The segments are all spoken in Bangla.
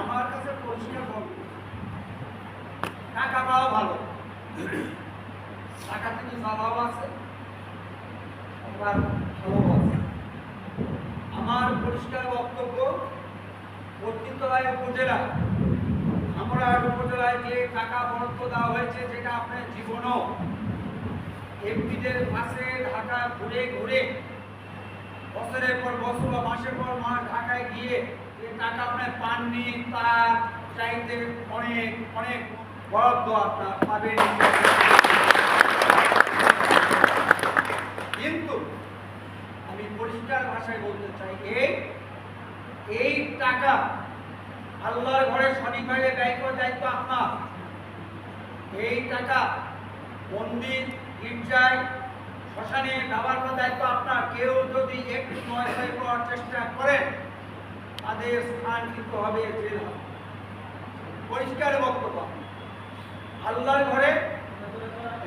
আমার কাছে পরিষ্কার টাকা ভালো। টাকা আছে আমার পরিষ্কার বক্তব্য বর্তিতলায় উপজেলা। আমরা উপজেলায় যে টাকা বরাদ্দ দেওয়া হয়েছে, যেটা আপনার জীবনও। এমপিদের পাশে ঢাকা ঘুরে ঘুরে, বছরের পর বছর বা মাসের পর মাস ঢাকায় গিয়ে যে টাকা আপনার পাননি তার চাইতে অনেক অনেক বরাদ্দ আপনার পাবেন। কিন্তু আমি পরিষ্কার ভাষায় বলতে চাই এই এই টাকা আল্লাহর ঘরে সঠিকভাবে ব্যয় করার দায়িত্ব আপনার। এই টাকা মন্দির, গির্জায়, শ্মশানে ব্যবহার করার দায়িত্ব আপনার। কেউ যদি একটু নয় করার চেষ্টা করেন তাদের স্থান কিন্তু হবে জেল হবে। পরিষ্কার বক্তব্য। আল্লাহর ঘরে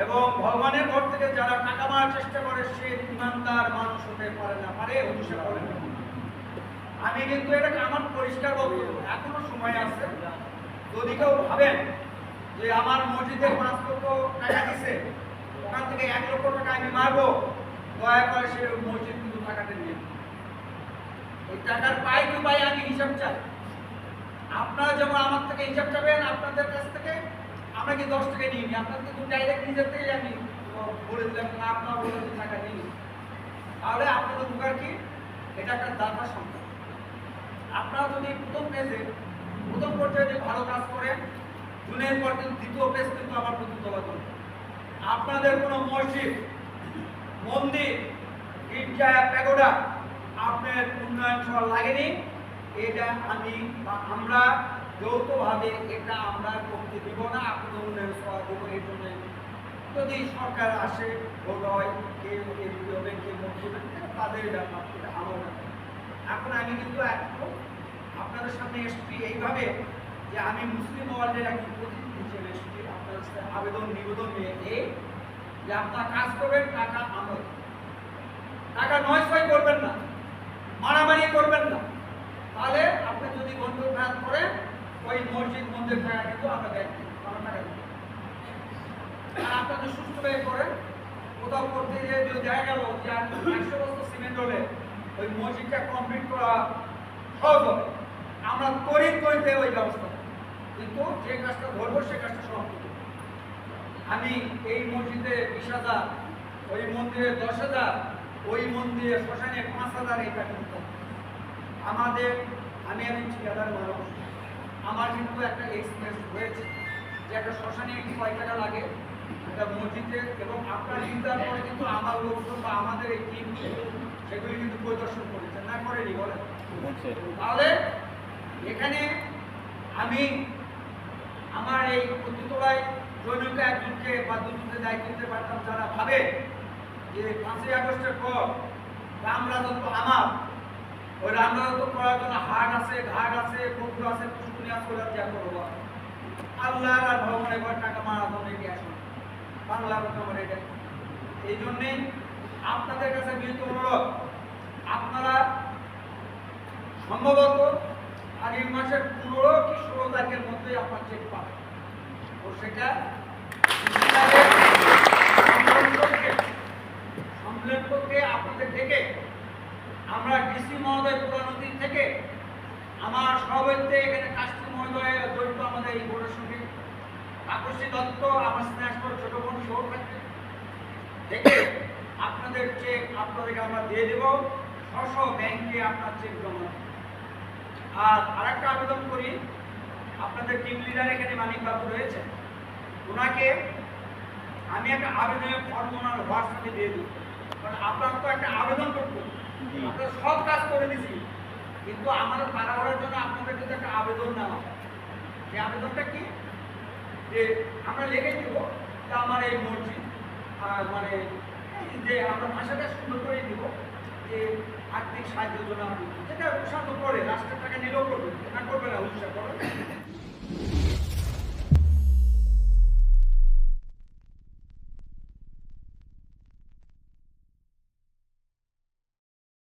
এবং ভগবানের ঘর থেকে যারা টাকা মারার চেষ্টা করে, সে ইমানদার মানুষ হতে পারে না। পারে অভিষেক করে না আমি কিন্তু এটাকে আমার পরিষ্কার বক্তব্য। এখনও সময় আছে। যদি কেউ ভাবেন যে আমার মসজিদে পাঁচ লক্ষ টাকা দিছে, ওখান থেকে এক লক্ষ টাকা আমি মারবো, দয়া করে সে মসজিদ কিন্তু টাকাটা নিয়ে এই টাকার পাই টু পাই আমি হিসাব চাই। আপনারা যেমন আমার থেকে হিসাব চাবেন, আপনাদের কাছ থেকে আমরা কি দশ টাকা নিয়ে নিই আপনাদের কিন্তু ডাইরেক্ট নিজের থেকে আমি বলে দিলাম আপনারা বলে টাকা নিয়ে তাহলে আপনাদের উপকার কি? এটা একটা দাতা সংখ্যা আপনারা যদি প্রথম পেজে প্রথম পর্যায়ে যদি ভালো কাজ করেন, জুনের পর কিন্তু দ্বিতীয় পেজ কিন্তু আবার প্রথম করবে আপনাদের কোনো মসজিদ, মন্দির, গির্জা, প্যাগোডা আপনার উন্নয়ন সভা লাগেনি। এটা আমি আমরা যৌথভাবে এটা আমরা করতে দিব না, আপনাদের উন্নয়ন সভা দেবো এই জন্য যদি সরকার আসে ভোট হয়, কেউ এমপি কেউ মন্ত্রী তাদের ব্যাপার, এটা আমার ব্যাপার। এখন আমি কিন্তু এখন আপনাদের সামনে এসছি এইভাবে যে আমি মুসলিম ওয়ার্ল্ডের একজন প্রতিনিধি হিসেবে এসছি, আপনাদের সাথে আবেদন নিবেদন নিয়ে এই যে আপনারা কাজ করবেন, টাকা আমার টাকা নয় ছয় করবেন না। মারামারি করবেন না। তাহলে আপনি যদি বন্ধু ভ্যান করেন, ওই মসজিদ মন্দির টাকা কিন্তু আমরা টাকা দিব। আর করেন কোথাও করতে গিয়ে যদি দেখা গেল যে একশো বছর সিমেন্ট হলে ওই মসজিদটা কমপ্লিট করা সহজ হবে। আমরা তরিত করিতে ওই ব্যবস্থা কিন্তু যে কাজটা ধরবো সে কাজটা সমাপ্ত আমি এই মসজিদে বিশ হাজার, ওই মন্দিরে দশ হাজার ওই মন্দিরে শ্মশানে পাঁচ হাজার এটা কিন্তু আমাদের আমি একজন ঠিকাদার মানুষ। আমার কিন্তু একটা এক্সপিরিয়েন্স হয়েছে যে একটা শ্মশানে কয় টাকা লাগে একটা মসজিদে এবং আপনার চিন্তার পরে কিন্তু আমার লোকজন বা আমাদের এই টিম সেগুলি কিন্তু পরিদর্শন করেছে। না করেনি বলে আচ্ছা। তাহলে এখানে আমি আমার এই প্রতিতলায় জৈনিক একজনকে বা দুজনকে দায়িত্ব দিতে পারতাম যারা ভাবে যে পাঁচই আগস্টের পর রাম রাজত্ব আমার। ওই রাম রাজত্ব করার জন্য হাট আছে, ঘাট আছে পুকুর আছে পুষ্কুনি আছে ওরা ত্যাগ করব। আল্লাহ আর ভগবানের ঘর টাকা মারা জন্য এটি আসুন। বাংলা আমার এটা এই জন্যেই আপনাদের কাছে বিনীত অনুরোধ, আপনারা সম্ভবত আগামী মাসের পনেরো কি ষোলো তারিখের মধ্যে আপনার চেক পাবেন। তো সেটা কমপ্লেন করতে আপনাদের থেকে আমরা ডিসি মহোদয় পুরানদী থেকে আমার সভাপতিতে এখানে কাস্টম মহোদয় জড়িত আমাদের এই বোর্ডের সঙ্গে আকর্ষী দত্ত আমার স্নেহাস্পর ছোট বোন সহ থেকে আপনাদের চেক আপনাদেরকে আমরা দিয়ে দেব স্ব ব্যাংকে আপনার চেক জমা। আর আরেকটা আবেদন করি আপনাদের টিম লিডার এখানে মানিক বাবু রয়েছে ওনাকে আমি একটা আবেদনের ফর্ম ওনার হোয়াটসঅ্যাপে দিয়ে দিই কারণ আপনার তো একটা আবেদন করতে হবে। আপনারা সব কাজ করে দিছি কিন্তু আমাদের তাড়াহুড়ার জন্য আপনাদের কাছে একটা আবেদন নেওয়া। সেই আবেদনটা কি যে আমরা লেগে দিব, তা আমার এই মসজিদ মানে যে আমরা ভাষাটা সুন্দর করে দিব, যে আর্থিক সাহায্য জন্য আমি যেটা সাহায্য করে, রাষ্ট্রের টাকা নিলেও করবে, না করবে না, উৎসাহ করবে